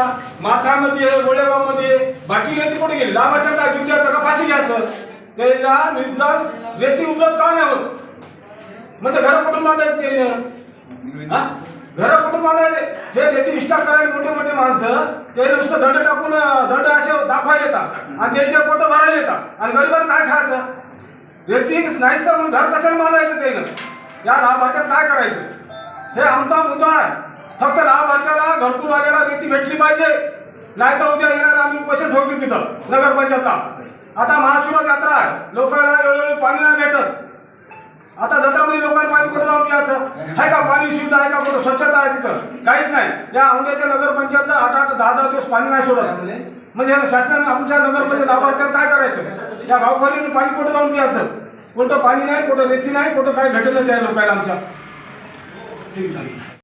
घ्यायचा माथामध्ये गोळेगावमध्ये बाकी रेती कुठे गेली? लाभार्थ्याला काय जीव का? फाशी घ्यायचं? त्याला निर्धार रेती उपलब्ध का नाही होत? म्हणजे घर कुटुंबात बांधायचं ते हा? घर कुटुंबाला हे रेती विस्तार करायला मोठे मोठे माणसं ते नुसतं दंड टाकून दंड असे दाखवायला येतात. आणि त्यांचे पोट भरायला येतात. आणि गरिबांना काय खायचं? रेती नाहीच तर मग घर कशाला मानायचं त्यानं? या लाभार्थ्यात काय करायचं? हे आमचा मुद्दा आहे. फक्त घरकुलवाल्याला नीती भेटली पाहिजे. नाही तर उद्या येणार आम्ही उपोषण ठोकली तिथं नगरपंचायतला आता महाशिवरा यात्रा आहे. लोकांना वेळोवेळी पाणी नाही भेटत. आता जत्रामध्ये लोकांना पाणी कुठं जाऊन प्यायचं? आहे का पाणी शुद्ध आहे का कुठं? स्वच्छता आहे तिथं. काहीच नाही. या औंड्याच्या नगरपंचायतला आठ आठ दहा दहा दिवस पाणी नाही सोडत. म्हणजे शासनाने आमच्या नगरपंचायत लाभार्थ्याला काय करायचं? त्या गावकऱ्यांनी पाणी कुठं जाऊन प्यायचं? कोणतं पाणी नाही कुठं रेती नाही कुठं काय भेटलं त्या लोकांना आमच्या. ठीक आहे.